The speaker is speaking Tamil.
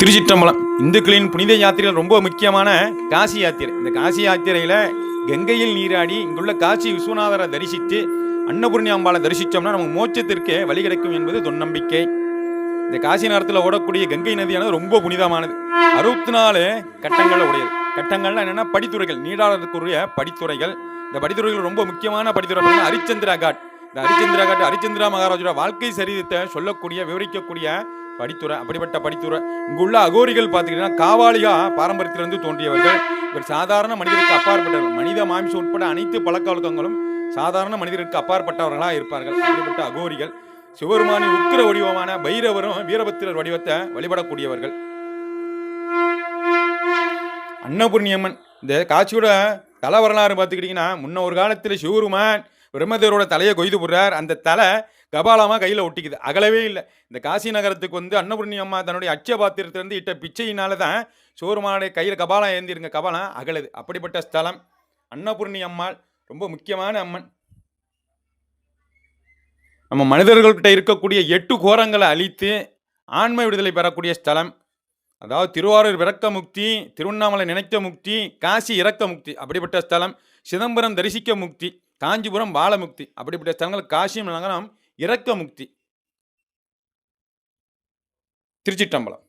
திருச்சிற்றம்பலம். இந்துக்களின் புனித யாத்திரையில் ரொம்ப முக்கியமான காசி யாத்திரை. இந்த காசி யாத்திரையில் கங்கையில் நீராடி இங்குள்ள காசி விஸ்வநாதரை தரிசித்து அன்னபூர்ணி அம்பாளை தரிசித்தோம்னா நமக்கு மோட்சத்திற்கு வழி கிடைக்கும் என்பது தொன்னம்பிக்கை. இந்த காசி நேரத்தில் ஓடக்கூடிய கங்கை நதியானது ரொம்ப புனிதமானது. அறுபத்தி நாலு கட்டங்களில் உடையது. கட்டங்கள்னா என்னென்னா படித்துறைகள் நீடாளருக்குரிய படித்துறைகள். இந்த படித்துறைகள் ரொம்ப முக்கியமான படித்துறை பார்த்தீங்கன்னா ஹரிச்சந்திரா காட் இந்த ஹரிச்சந்திரா காட் ஹரிச்சந்திரா மகாராஜோட வாழ்க்கை சரிதத்தை சொல்லக்கூடிய விவரிக்கக்கூடிய படித்துறை அப்படிப்பட்ட படித்துறை இங்குள்ள அகோரிகள் பார்த்துக்கிட்டீங்கன்னா காவாலிகா பாரம்பரியத்திலிருந்து தோன்றியவர்கள். இவர் சாதாரண மனிதருக்கு அப்பாற்பட்டவர்கள். மனித மாமிசம் உட்பட அனைத்து பழக்க வழக்கங்களும் சாதாரண மனிதருக்கு அப்பாற்பட்டவர்களாக இருப்பார்கள். அப்படிப்பட்ட அகோரிகள் சிவபெருமானின் உக்கிர வடிவமான பைரவரும் வீரபத்திரர் வடிவத்தை வழிபடக்கூடியவர்கள். அன்னபூர்ணியம்மன் இந்த காட்சியோட தல வரலாறு பார்த்துக்கிட்டிங்கன்னா முன்ன ஒரு காலத்தில் சிவருமான் பிரம்மதேவரோட தலையை கொய்து போடுறார். அந்த தலை கபாலமாக கையில் ஒட்டிக்குது. அகலவே இல்லை. இந்த காசி நகரத்துக்கு வந்து அன்னபூர்ணி அம்மா தன்னுடைய அச்ச பாத்திரத்திலிருந்து இட்ட பிச்சையினால தான் சோறுமானுடைய கையில் கபாலம் ஏந்திருங்க கபாலம் அகலது. அப்படிப்பட்ட ஸ்தலம். அன்னபூர்ணி அம்மாள் ரொம்ப முக்கியமான அம்மன். நம்ம மனிதர்கள்கிட்ட இருக்கக்கூடிய எட்டு கோரங்களை அழித்து ஆன்ம விடுதலை பெறக்கூடிய ஸ்தலம். அதாவது திருவாரூர் விரக்க முக்தி திருவண்ணாமலை நினைக்க முக்தி காசி இறக்க முக்தி அப்படிப்பட்ட ஸ்தலம். சிதம்பரம் தரிசிக்க முக்தி. காஞ்சிபுரம் பாலமுக்தி. அப்படிப்பட்ட ஸ்தலங்கள் காசியம் நகரம் இறக்க முக்தி திருச்சிட்டம்பலம்